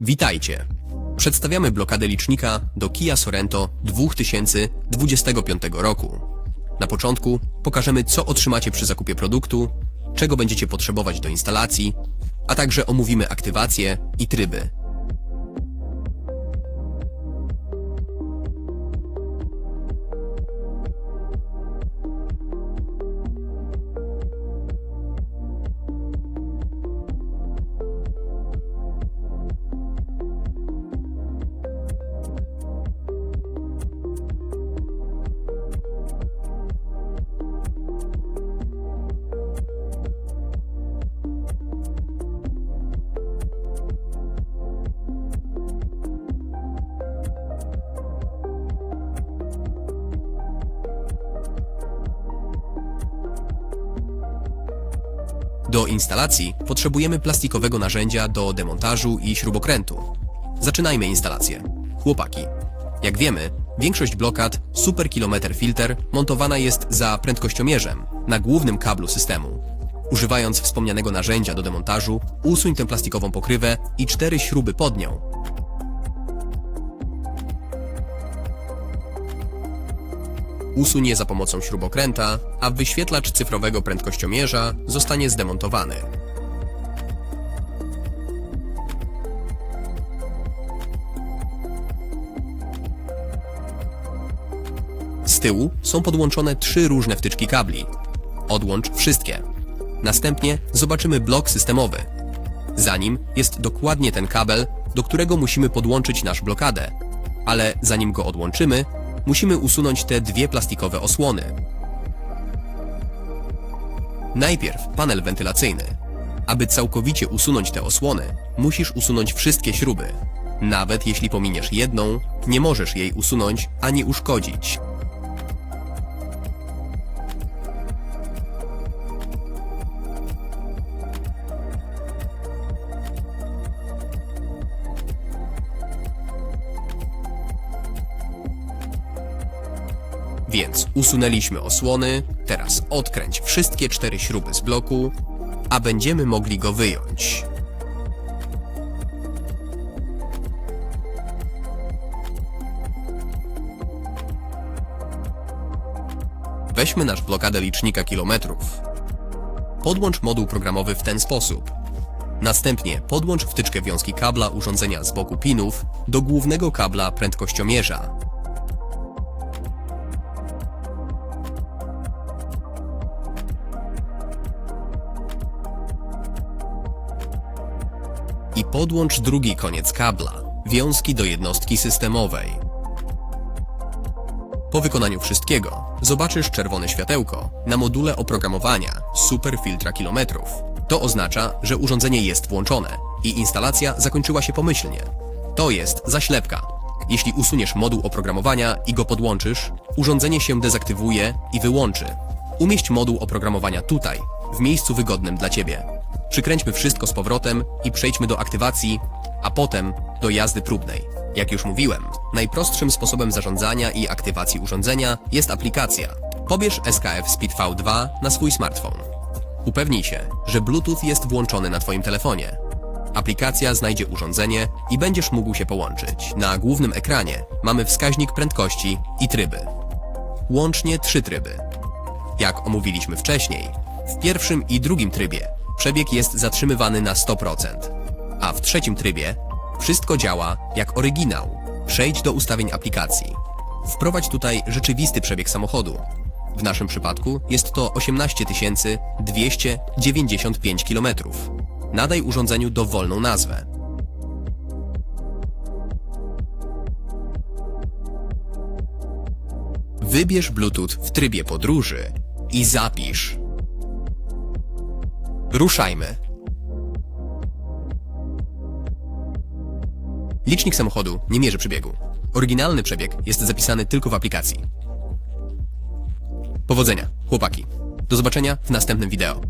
Witajcie! Przedstawiamy blokadę licznika do Kia Sorento 2025 roku. Na początku pokażemy, co otrzymacie przy zakupie produktu, czego będziecie potrzebować do instalacji, a także omówimy aktywację i tryby. Do instalacji potrzebujemy plastikowego narzędzia do demontażu i śrubokrętu. Zaczynajmy instalację. Chłopaki. Jak wiemy, większość blokad Super Kilometer Filter montowana jest za prędkościomierzem na głównym kablu systemu. Używając wspomnianego narzędzia do demontażu, usuń tę plastikową pokrywę i cztery śruby pod nią. Usuń je za pomocą śrubokręta, a wyświetlacz cyfrowego prędkościomierza zostanie zdemontowany. Z tyłu są podłączone trzy różne wtyczki kabli. Odłącz wszystkie. Następnie zobaczymy blok systemowy. Za nim jest dokładnie ten kabel, do którego musimy podłączyć nasz blokadę. Ale zanim go odłączymy, musimy usunąć te dwie plastikowe osłony. Najpierw panel wentylacyjny. Aby całkowicie usunąć te osłony, musisz usunąć wszystkie śruby. Nawet jeśli pominiesz jedną, nie możesz jej usunąć ani uszkodzić. Więc usunęliśmy osłony, teraz odkręć wszystkie cztery śruby z bloku, a będziemy mogli go wyjąć. Weźmy nasz blokadę licznika kilometrów. Podłącz moduł programowy w ten sposób. Następnie podłącz wtyczkę wiązki kabla urządzenia z boku pinów do głównego kabla prędkościomierza. I podłącz drugi koniec kabla, wiązki do jednostki systemowej. Po wykonaniu wszystkiego zobaczysz czerwone światełko na module oprogramowania Superfiltra kilometrów. To oznacza, że urządzenie jest włączone i instalacja zakończyła się pomyślnie. To jest zaślepka. Jeśli usuniesz moduł oprogramowania i go podłączysz, urządzenie się dezaktywuje i wyłączy. Umieść moduł oprogramowania tutaj, w miejscu wygodnym dla Ciebie. Przykręćmy wszystko z powrotem i przejdźmy do aktywacji, a potem do jazdy próbnej. Jak już mówiłem, najprostszym sposobem zarządzania i aktywacji urządzenia jest aplikacja. Pobierz SKF Speed V2 na swój smartfon. Upewnij się, że Bluetooth jest włączony na Twoim telefonie. Aplikacja znajdzie urządzenie i będziesz mógł się połączyć. Na głównym ekranie mamy wskaźnik prędkości i tryby. Łącznie trzy tryby. Jak omówiliśmy wcześniej, w pierwszym i drugim trybie przebieg jest zatrzymywany na 100%, a w trzecim trybie wszystko działa jak oryginał. Przejdź do ustawień aplikacji. Wprowadź tutaj rzeczywisty przebieg samochodu. W naszym przypadku jest to 18 295 km. Nadaj urządzeniu dowolną nazwę. Wybierz Bluetooth w trybie podróży i zapisz. Ruszajmy. Licznik samochodu nie mierzy przebiegu. Oryginalny przebieg jest zapisany tylko w aplikacji. Powodzenia, chłopaki. Do zobaczenia w następnym wideo.